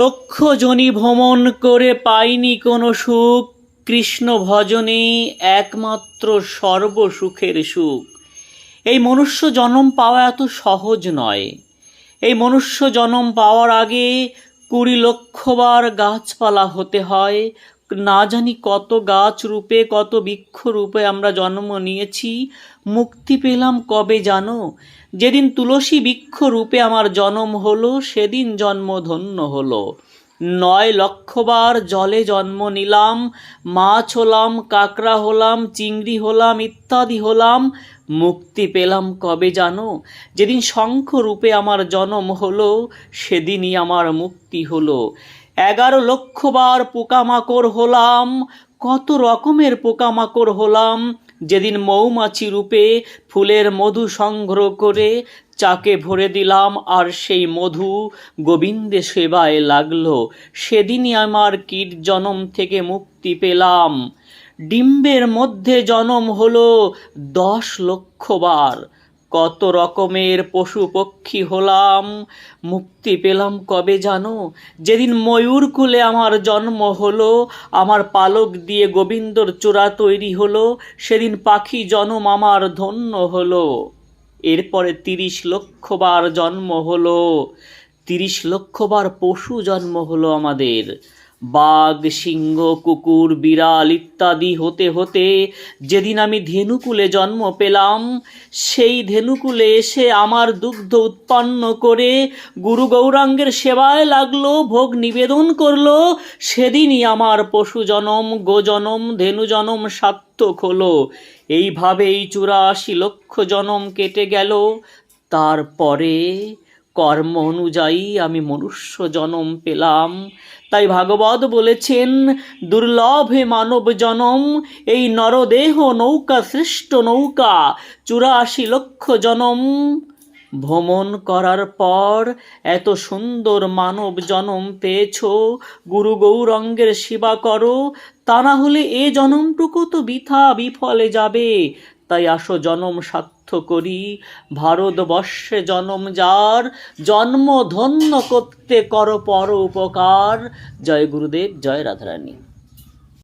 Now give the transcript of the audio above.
লক্ষ জনি ভ্রমণ করে পাইনি কোনো সুখ। কৃষ্ণ ভজনে একমাত্র সর্বসুখের সুখ। এই মনুষ্য জন্ম পাওয়া এত সহজ নয়। এই মনুষ্য জন্ম পাওয়ার আগে কুড়ি লক্ষবার গাছপালা হতে হয় না জানি কত গাছ রূপে, কত বৃক্ষ রূপে আমরা জন্ম নিয়েছি। মুক্তি পেলাম কবে জানো? যেদিন তুলসী বৃক্ষ রূপে আমার জন্ম হলো, সেদিন জন্ম ধন্য হলো। নয় লক্ষবার জলে জন্ম নিলাম, মাছ হলাম, কাঁকড়া হলাম, চিংড়ি হলাম, ইত্যাদি হলাম। মুক্তি পেলাম কবে জানো? যেদিন শঙ্খ রূপে আমার জন্ম হলো, সেদিনই আমার মুক্তি হলো। এগারো লক্ষবার পোকামাকড় হলাম, কত রকমের পোকামাকড় হলাম। যেদিন মৌমাছি রূপে ফুলের মধু সংগ্রহ করে চাকে ভরে দিলাম, আর সেই মধু গোবিন্দে সেবায় লাগল। সেদিনই আমার কীট জনম থেকে মুক্তি পেলাম। ডিম্বের মধ্যে জনম হলো দশ লক্ষবার কত রকমের পশু পক্ষী হলাম, মুক্তি পেলাম কবে জানো? যেদিন ময়ূর কুলে আমার জন্ম হলো, আমার পালক দিয়ে গোবিন্দর চূড়া তৈরি হলো, সেদিন পাখি জনম আমার ধন্য হলো। এরপরে তিরিশ লক্ষবার জন্ম হলো, তিরিশ লক্ষবার পশু জন্ম হলো আমাদের। বাঘ, সিংহ, কুকুর, বিড়াল ইত্যাদি হতে হতে যেদিন আমি ধেনুকুলে জন্ম পেলাম, সেই ধেনুকুলে এসে আমার দুগ্ধ উৎপন্ন করে গুরু গৌরাঙ্গের সেবায় লাগল, ভোগ নিবেদন করল। সেদিনই আমার পশু জনম গোজনম ধেনু জনম সার্থক হলো। এইভাবেই চুরাশি লক্ষ জনম কেটে গেল। তারপরে কর্ম অনুযায়ী আমি মনুষ্য জনম পেলাম। তাই ভাগবত বলেছেন, দুর্লভে মানব জনম, এই নরদেহ নৌকা, সৃষ্ট নৌকা, চুরাশি লক্ষ জনম। ভ্রমণ করার পর এত সুন্দর মানব জনম পেয়েছ, গুরু গৌরঙ্গের সেবা করো, তা না হলে এ জনমটুকু তো বৃথা বিফলে যাবে। তাই আসো জনম সার্থ করি। ভারতবর্ষে জনম যার, জন্ম ধন্য করতে কর পর উপকার। জয় গুরুদেব, জয় রাধারানী।